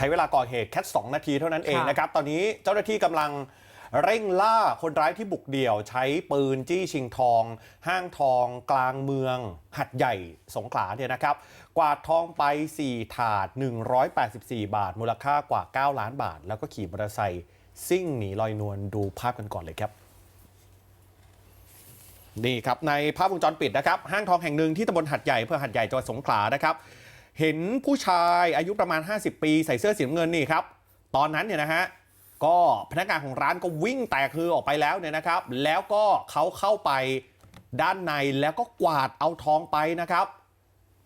ช้เวลาก่อเหตุแค่ 2 นาทีเท่านั้นเองค่ะนะครับ ตอนนี้เจ้าหน้าที่กำลังเร่งล่าคนร้ายที่บุกเดี่ยว ใช้ปืนจี้ชิงทอง ห้างทองกลางเมือง หัดใหญ่สงขลาเนี่ยนะครับ กวาดทองไป 4 ถาด 184 บาท มูลค่ากว่า 9 ล้านบาท แล้วก็ขี่มอเตอร์ไซค์ซิ่งหนีลอยนวลดูภาพกันก่อนเลยครับนี่ครับในภาพวงจรปิดนะครับห้างทองแห่งหนึ่งที่ตำบลหัดใหญ่อำเพื่อหัดใหญ่จังหวัดสงขลานะครับ เห็นผู้ชายอายุประมาณ 50 ปีใส่เสื้อสีน้ำเงินนี่ครับ ตอนนั้นเนี่ยนะฮะก็พนักงานของร้านก็วิ่งแตกคือออกไปแล้วเนี่ยนะครับ แล้วก็เขาเข้าไปด้านในแล้วก็กวาดเอาทองไปนะครับ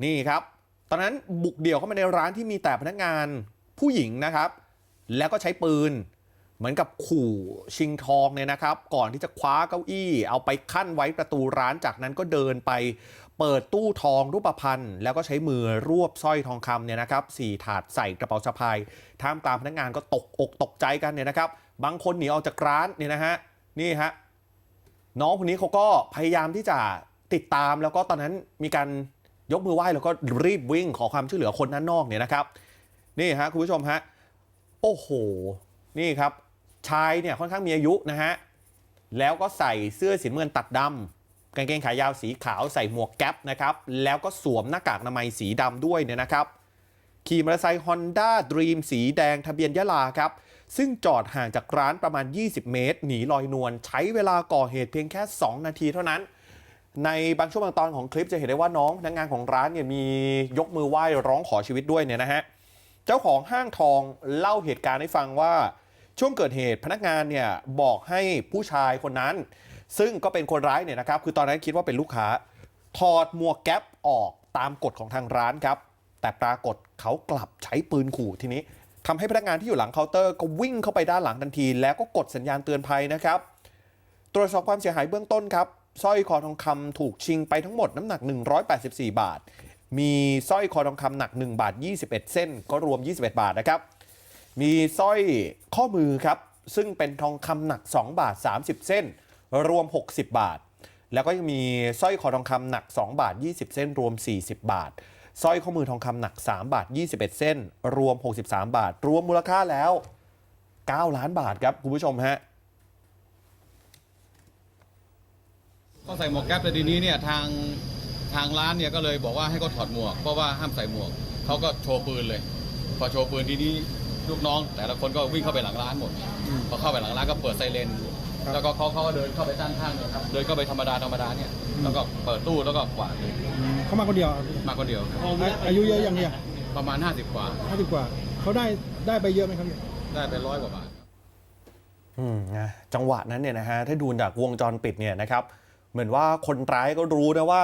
นี่ครับ ตอนนั้นบุกเดี่ยวเข้ามาในร้านที่มีแต่พนักงานผู้หญิงนะครับ แล้วก็ใช้ปืน เหมือนกับขู่ชิงทองเนี่ยนะครับ ก่อนที่จะคว้าเก้าอี้ เอาไปขั้นไว้ประตูร้านจากนั้นก็เดินไป เปิดตู้ทองรูปพรรณแล้วก็ใช้มือรวบสร้อยทองคำเนี่ยนะครับสี่ถาดใส่กระเป๋าสะพายท่ามกลางพนักงานก็ตกอกตกใจกันเนี่ยนะครับ บางคนหนีออกจากร้านเนี่ยนะฮะนี่ฮะน้องคนนี้เขาก็พยายามที่จะติดตามแล้วก็ตอนนั้นมีการยกมือไหว้แล้วก็รีบวิ่งขอความช่วยเหลือคนด้านนอกเนี่ยนะครับ นี่ฮะคุณผู้ชมฮะโอ้โห นี่ครับ ชายเนี่ยค่อนข้างมีอายุนะฮะ แล้วก็ใส่เสื้อสีน้ำเงินตัดดำกางเกงขายาวสีขาวใส่หมวกแก๊ปนะครับ แล้วก็สวมหน้ากากอนามัยสีดำด้วยเนี่ยนะครับ ขี่มอเตอร์ไซค์ Honda Dream สีแดงทะเบียนยะลาครับ ซึ่งจอดห่างจากร้านประมาณ 20 เมตร หนีลอยนวลใช้เวลาก่อเหตุเพียงแค่ 2 นาทีเท่านั้นในบางช่วงบางตอนของคลิปจะเห็นได้ว่าน้องพนักงานของร้านเนี่ยมียกมือไหว้ร้องขอชีวิตด้วยเนี่ยนะฮะ เจ้าของห้างทองเล่าเหตุการณ์ให้ฟังว่า ช่วงเกิดเหตุพนักงานเนี่ยบอกให้ผู้ชายคนนั้น ซึ่งก็เป็นคนร้ายเนี่ยนะครับ คือตอนนั้นคิดว่าเป็นลูกค้า ถอดหมวกแก๊ปออกตามกฎของทางร้านครับ แต่ปรากฏเขากลับใช้ปืนขู่ทีนี้ทำให้พนักงานที่อยู่หลังเคาน์เตอร์ก็วิ่งเข้าไปด้านหลังทันที แล้วก็กดสัญญาณเตือนภัยนะครับ ตรวจสอบความเสียหายเบื้องต้นครับสร้อยคอทองคำถูกชิงไปทั้งหมดน้ำหนัก 184 บาท มีสร้อยคอทองคำหนัก 1 บาท 21 เส้น ก็รวม 21 บาทนะครับ มีสร้อยข้อมือครับ ซึ่งเป็นทองคำหนัก 2 บาท 30 เส้น รวม 60 บาท แล้วก็ยังมีสร้อยคอทองคำหนัก 2 บาท 20 เส้น รวม 40 บาทสร้อยข้อมือทองคำหนัก 3 บาท 21 เส้น รวม 63 บาท รวมมูลค่าแล้ว 9 ล้านบาทครับ คุณผู้ชมฮะก็ใส่หมวกแก๊ปแต่ทีนี้เนี่ยทางทางร้านเนี่ยก็เลยบอกว่าให้เขาถอดหมวกเพราะว่าห้ามใส่หมวกเขาก็โชว์ปืนเลย พอโชว์ปืนทีนี้ ลูกน้อง แต่ละคนก็วิ่งเข้าไปหลังร้านหมดพอเข้าไปหลังร้านก็เปิดไซเรนแล้วก็เขาเขาก็เดินเข้าไปด้านข้างเนี่ยครับเดินเข้าไปธรรมดาธรรมดาเนี่ยแล้วก็เปิดตู้แล้วก็กวาดเลยเขามาคนเดียวมาคนเดียวครับอาอายุเยอะยังเนี่ยประมาณ 50 กว่า ห้าสิบกว่า เขาได้ได้ไปเยอะไหมครับเนี่ย ได้ไปร้อยกว่าบาท อืมนะจังหวะนั้นเนี่ยนะฮะถ้าดูจากวงจรปิดเนี่ยนะครับ เหมือนว่าคนร้ายก็รู้นะว่า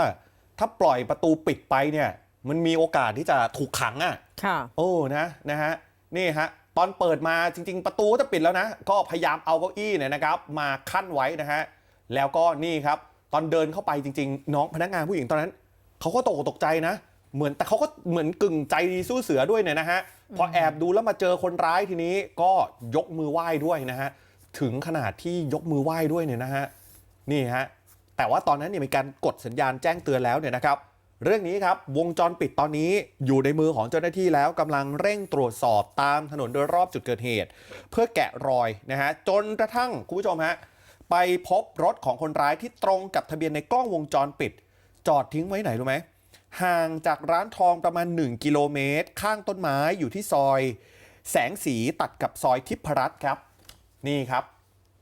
ถ้าปล่อยประตูปิดไปเนี่ย มันมีโอกาสที่จะถูกขังอะค่ะ โอ้นะนะฮะ นี่ฮะตอนเปิดมาจริง ๆ ประตูจะปิดแล้วนะ ก็พยายามเอาเก้าอี้เนี่ยนะครับ มาขั้นไว้นะฮะแล้วก็นี่ครับ ตอนเดินเข้าไปจริง ๆ น้องพนักงานผู้หญิงตอนนั้นเขาก็ตกตกใจนะ เหมือนแต่เขาก็เหมือนกึ่งใจดีสู้เสือด้วยเนี่ยนะฮะพอแอบดูแล้วมาเจอคนร้ายทีนี้ก็ยกมือไหว้ด้วยนะฮะถึงขนาดที่ยกมือไหว้ด้วยเนี่ยนะฮะนี่ฮะแต่ว่าตอนนั้นเนี่ยมีการกดสัญญาณแจ้งเตือนแล้วเนี่ยนะครับ เรื่องนี้ครับ วงจรปิดตอนนี้อยู่ในมือของเจ้าหน้าที่แล้วกำลังเร่งตรวจสอบตามถนนโดยรอบจุดเกิดเหตุ เพื่อแกะรอยนะฮะจนกระทั่งคุณผู้ชมฮะไปพบรถของคนร้ายที่ตรงกับทะเบียนในกล้องวงจรปิด จอดทิ้งไว้ไหนรู้ไหมห่างจากร้านทองประมาณ 1 กิโลเมตร ข้างต้นไม้อยู่ที่ซอย แสงสีตัดกับซอยทิพรัตน์ครับ นี่ครับ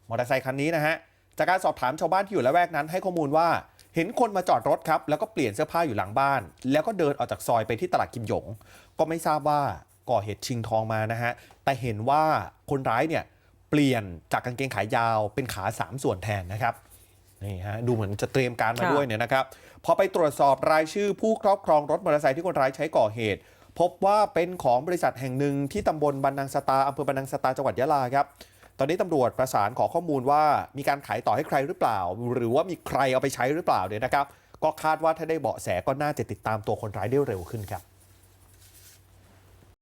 มอเตอร์ไซคันนี้นะฮะจากการสอบถามชาวบ้านที่อยู่ละแวกนั้นให้ข้อมูลว่า เห็นคนมาจอดรถครับแล้วก็เปลี่ยนเสื้อผ้าอยู่หลังบ้าน แล้วก็เดินออกจากซอยไปที่ตลาดกิมหยง ก็ไม่ทราบว่าก่อเหตุชิงทองมานะฮะแต่เห็นว่าคนร้ายเนี่ยเปลี่ยนจากกางเกงขายาวเป็นขาสามส่วนแทนนะครับนี่ฮะดูเหมือนจะเตรียมการมาด้วยเนี่ยนะครับพอไปตรวจสอบรายชื่อผู้ครอบครองรถมอเตอร์ไซค์ที่คนร้ายใช้ก่อเหตุ พบว่าเป็นของบริษัทแห่งหนึ่งที่ตำบลบันนังสตาอำเภอบันนังสตาจังหวัดยะลาครับ ตอนนี้ตำรวจประสานขอข้อมูลว่ามีการขายต่อให้ใครหรือเปล่า หรือว่ามีใครเอาไปใช้หรือเปล่าเนี่ยนะครับ ก็คาดว่าถ้าได้เบาะแสก็น่าจะติดตามตัวคนร้ายได้เร็วขึ้นครับ